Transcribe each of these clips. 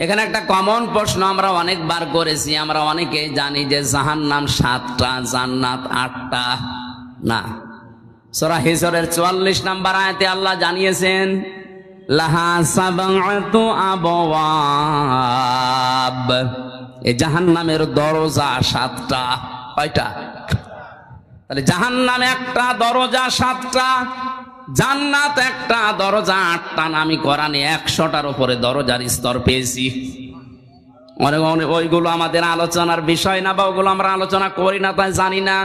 এখানে একটা কমন প্রশ্ন আমরা অনেকবার করেছি, আমরা অনেকে জানি যে জাহান নাম সাতটা, জান্নাত আটটা। না। সোরা হিসরের চুয়াল্লিশ নাম্বার আয়াতে আল্লাহ জানিয়েছেন সাবাতু আবওয়াব। এই জাহান নামের দরজা সাতটা। কয়টা? তাহলে জাহান নামে একটা, দরজা সাতটা। জান্নাত একটা দরজা আটটা আমি কোরআনে একশোটার উপরে দরজার স্তর পেয়েছি। অনেক অনেক ওইগুলো আমাদের আলোচনার বিষয় না বা ওগুলো আমরা আলোচনা করি না, তাই জানি না।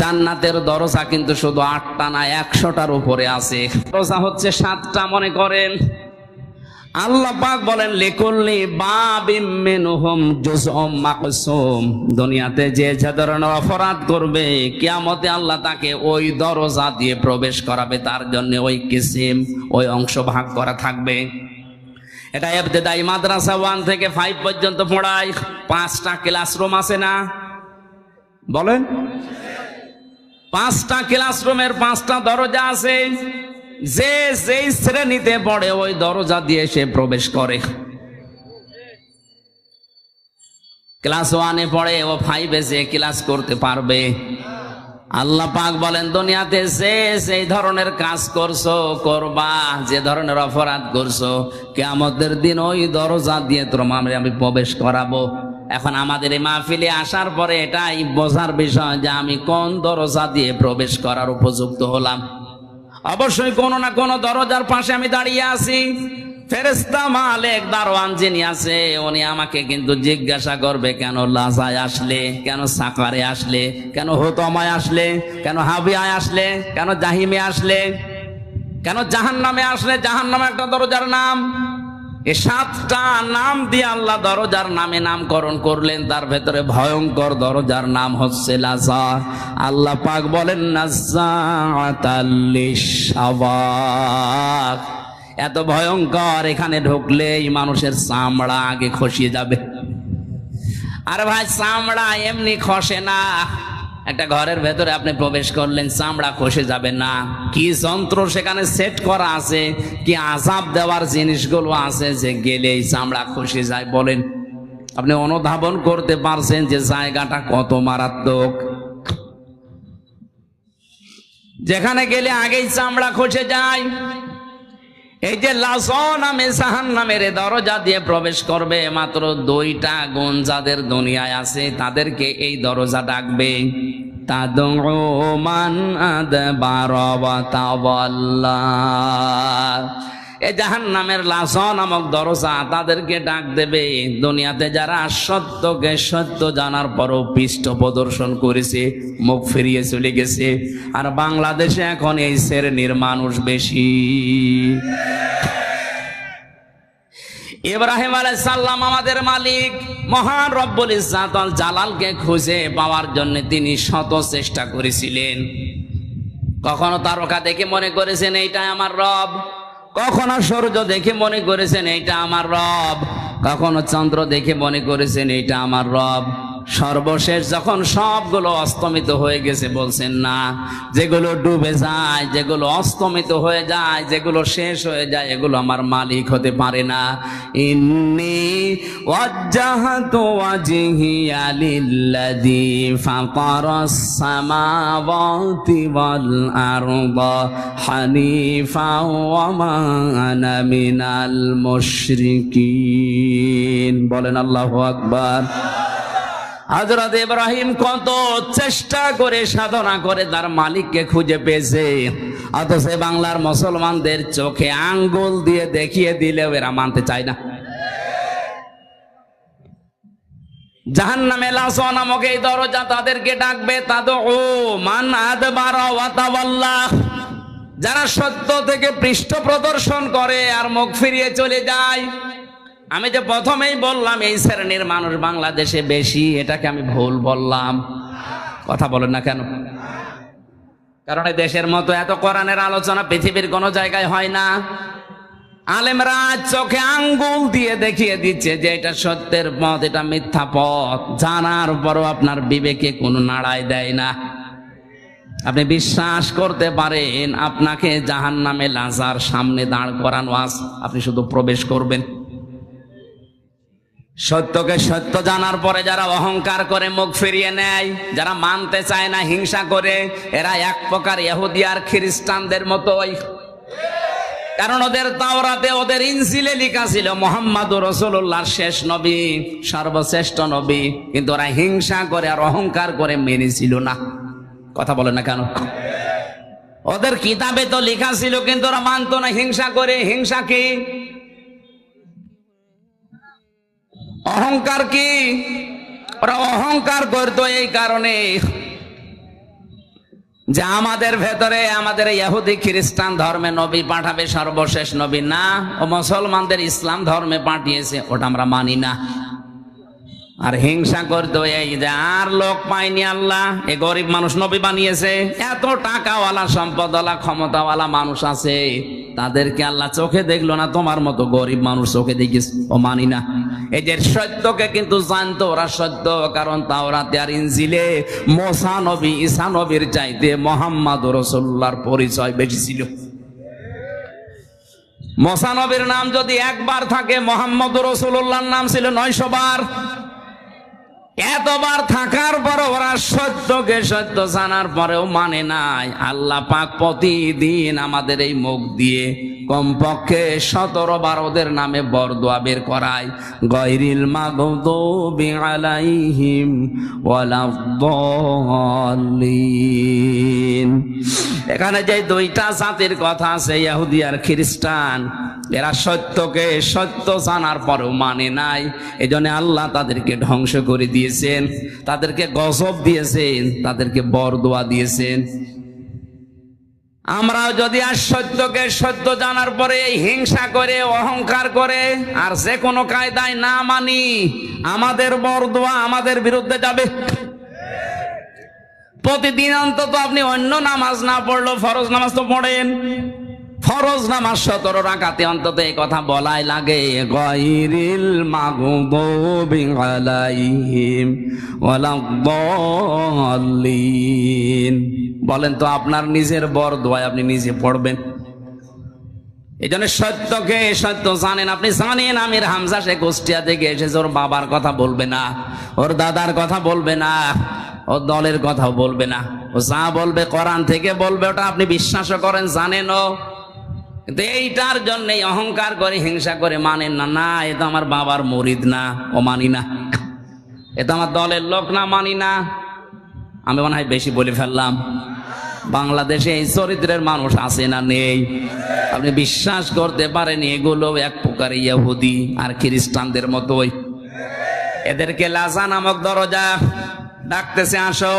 জান্নাতের দরজা কিন্তু শুধু আটটা না, একশোটার উপরে আছে। দরজা হচ্ছে সাতটা, মনে করেন। আল্লাহ পাক বলেন, লিকুল্লি বাবিম মিনহুম জুজউম মাকসুম। দুনিয়াতে যে যে ধরনের অপরাধ করবে, কিয়ামতে আল্লাহ তাকে ওই দরজা দিয়ে প্রবেশ করাবে, তার জন্য ওই কিসিম, ওই অংশ ভাগ করা থাকবে। এটা এবতেদাই মাদ্রাসা ওয়ান থেকে ফাইভ পর্যন্ত পড়ায়, পাঁচটা ক্লাসরুম আছে না? বলেন। পাঁচটা ক্লাসরুমের পাঁচটা দরজা আছে। যে যেই শ্রেণীতে পড়ে, ওই দরজা দিয়ে সে প্রবেশ করে। ক্লাস ওয়ানে পড়ে, ও ফাইভে যে ক্লাস করতে পারবে। আল্লাহ পাক বলেন, দুনিয়াতে যে সেই ধরনের কাজ করছ, করবা। যে ধরনের অপরাধ করছ কেমতের দিন ওই দরজা দিয়ে তোমার আমি প্রবেশ করাবো। এখন আমাদের এই মাহফিলে আসার পরে এটাই বোঝার বিষয় যে আমি কোন দরজা দিয়ে প্রবেশ করার উপযুক্ত হলাম। অবশ্যই কোনো না কোনো দরজার পাশে আমি দাঁড়িয়ে আছি। ফেরেস্তা মালেক, দারোয়ান যিনি আছে, উনি আমাকে কিন্তু জিজ্ঞাসা করবে, কেন লাজায় আসলে, কেন সাকারে আসলে, কেন হোতমায় আসলে, কেন হাবিয়ায় আসলে, কেন জাহিমে আসলে, কেন জাহান নামে আসলে জাহান নামে একটা দরজার নাম। এ সাতটা নাম দিয়ে আল্লাহ দরজার নামে নামকরণ করলেন, তার ভেতরে ভয়ঙ্কর দরজার নাম হচ্ছে লাজা আল্লাহ পাক বলেন নাজাক এত ভয়ঙ্কর, এখানে ঢুকলেই মানুষের চামড়া আগে খসিয়ে যাবে। আর ভাই, চামড়া এমনি খসে না। একটা ঘরের ভেতরে আপনি প্রবেশ করলেন, চামড়া খসে যাবে না। কি যন্ত্র সেখানে সেট করা আছে, কি আজাব দেওয়ার জিনিসগুলো আছে যে গেলে এই চামড়া খসে যায় বলেন। আপনি অনুধাবন করতে পারছেন যে জায়গাটা কত মারাত্মক। যেখানে গেলে আগেই চামড়া খসে যায়। এই যে লাসন আমি জাহান নামের দরজা দিয়ে প্রবেশ করবে, মাত্র দুইটা গুণ যাদের দুনিয়ায় আছে, তাদেরকে এই দরজা ডাকবে। তাদমান ওয়া তাওয়াল্লা। এ জাহান নামের লাসন নামক দরজা তাদেরকে ডাক দেবে। দুনিয়াতে যারা সত্যকে সত্য জানার পরও পৃষ্ঠ প্রদর্শন করেছে, মুখ ফিরিয়ে চলে গেছে। আর বাংলাদেশে এখন এই শ্রেণির মানুষ বেশি। ইব্রাহিম আলাই সাল্লাম আমাদের মালিক, মহান রব্বুল ইসাত জালালকে খুঁজে পাওয়ার জন্য তিনি শত চেষ্টা করেছিলেন। কখনো তারকা দেখে মনে করেছেন এইটা আমার রব। কখনো সূর্য দেখে মনে করেছেন, এইটা আমার রব কখনো চন্দ্র দেখে মনে করেছেন, এইটা আমার রব সর্বশেষ যখন সবগুলো অস্তমিত হয়ে গেছে, বলছেন না, যেগুলো ডুবে যায়, যেগুলো অস্তমিত হয়ে যায়, যেগুলো শেষ হয়ে যায়, এগুলো আমার মালিক হতে পারে না। ইন্নি বলেন আল্লাহু আকবার। হজরত ইব্রাহিম কত চেষ্টা করে সাধনা করে তার মালিককে খুঁজে পেয়েছে। অথচ বাংলার মুসলমানদের চোখে আঙ্গুল দিয়ে দেখিয়ে দিলেও এরা মানতে চায় না। যারা সত্য থেকে পৃষ্ঠ প্রদর্শন করে আর মুখ ফিরিয়ে চলে যায় আমি যে প্রথমেই বললাম, এই শ্রেণির মানুষ বাংলাদেশে বেশি, এটাকে আমি ভুল বললাম। কথা বলেন না কেন? কারণ দেশের মতো এত কোরআনের আলোচনা পৃথিবীর কোনো জায়গায় হয় না। আলেমরা চোখে আঙ্গুল দিয়ে দেখিয়ে দিচ্ছে যে এটা সত্যের পথ, এটা মিথ্যা পথ। জানার পরও আপনার বিবেকে কোনো নাড়ায় দেয় না। আপনি বিশ্বাস করতে পারেন, আপনাকে জাহান নামে লাজার সামনে দাঁড় করানো আস আপনি শুধু প্রবেশ করবেন। সত্যকে সত্য জানার পরে যারা অহংকার করে মুখ ফিরিয়ে নেয়, যারা মানতে চায় না, হিংসা করে, এরা এক প্রকার ইহুদি আর খ্রিস্টানদের মতোই। কারণ ওদের তাওরাতে ওদের ইনসিলে লেখা ছিল মোহাম্মদ রসুল্লাহর শেষ নবী, সর্বশ্রেষ্ঠ নবী। কিন্তু ওরা হিংসা করে আর অহংকার করে মেনেছিল না। কথা বলে না কেন? ওদের কিতাবে তো লেখা ছিল, কিন্তু ওরা মানতো না। হিংসা করে, হিংসা কি? অহংকার কি? ওরা অহংকার করতো এই কারণে। যে আমাদের ভেতরে, আমাদের ইহুদি খ্রিস্টান ধর্মে নবী পাঠাবে, সর্বশেষ নবী না। ও মুসলমানদের ইসলাম ধর্মে পাঠিয়েছে, ওটা আমরা মানি না। আর হিংসা করতো এই যে, আর লোক পায়নি আল্লাহ, এ গরিব মানুষ নবী বানিয়েছে। এত টাকাওয়ালা, সম্পদওয়ালা, ক্ষমতাওয়ালা মানুষ আছে। তাদেরকে আল্লাহ চোখে দেখল না, তোমার মতো গরিব মানুষ চোখে দেখিস। ও মানি না। যে সত্যকে কিন্তু জানতো, ওরা সত্য, কারণ তাওরাতে আর ইনজিলে মোসা নবী, ঈসা নবীর চাইতে মোহাম্মদ রসুল্লাহর পরিচয় বেশি ছিল। মোসা নবীর নাম যদি একবার থাকে মোহাম্মদ রসুল্লাহর নাম ছিল নয়শো বার। এতবার থাকার পর ওরা সত্যকে সত্য জানার পরেও মানে নাই। আল্লাহ পাক প্রতিদিন আমাদের এই মুখ দিয়ে কমপক্ষে সতেরো বার ওদের নামে বরদোয়া বের করায়। গৈরিল মাগদুবি এখানে যে দুইটা জাতির কথা আছে, ইহুদি আর খ্রিস্টান, এরা সত্যকে সত্য জানার পরেও মানে নাই। এই জন্য আল্লাহ তাদেরকে ধ্বংস করে দিয়েছেন, তাদেরকে গজব দিয়েছেন, তাদেরকে বরদোয়া দিয়েছেন। আমরাও যদি আর সত্যকে সত্য জানার পরে হিংসা করে, অহংকার করে, আর যে কোনো কায়দায় না মানি, আমাদের বরদোয়া আমাদের বিরুদ্ধে যাবে। প্রতিদিন অন্তত আপনি অন্য নামাজ না পড়লেও ফরজ নামাজ তো পড়েন। ফরজ নামাজ সতেরো রাখাতে অন্তত এই কথা বলাই লাগে। বলেন তো আপনার নিজের বর দোয়ায় আপনি নিজে পড়বেন। এই জন্য সত্যকে সত্য জানেন, আপনি জানেন আমির হামজা সে কুষ্টিয়া থেকে এসেছে, ওর বাবার কথা বলবে না, ওর দাদার কথা বলবে না, ওর দলের কথাও বলবে না। ও যা বলবে কোরআন থেকে বলবে, ওটা আপনি বিশ্বাসও করেন, জানেনও। কিন্তু এইটার জন্য অহংকার করে, হিংসা করে মানেন না না, এ তো আমার বাবার মরিদ না, ও মানি না। এ তো আমার দলের লোক না, মানি না। আমি মনে হয় বেশি বলে ফেললাম। বাংলাদেশে এই চরিত্রের মানুষ আছে না নেই? আপনি বিশ্বাস করতে পারেন এগুলো এক প্রকার ইয়াহুদি আর খ্রিস্টানদের মতোই। এদেরকে লাজা নামক দরজা ডাকতেছে, আসো।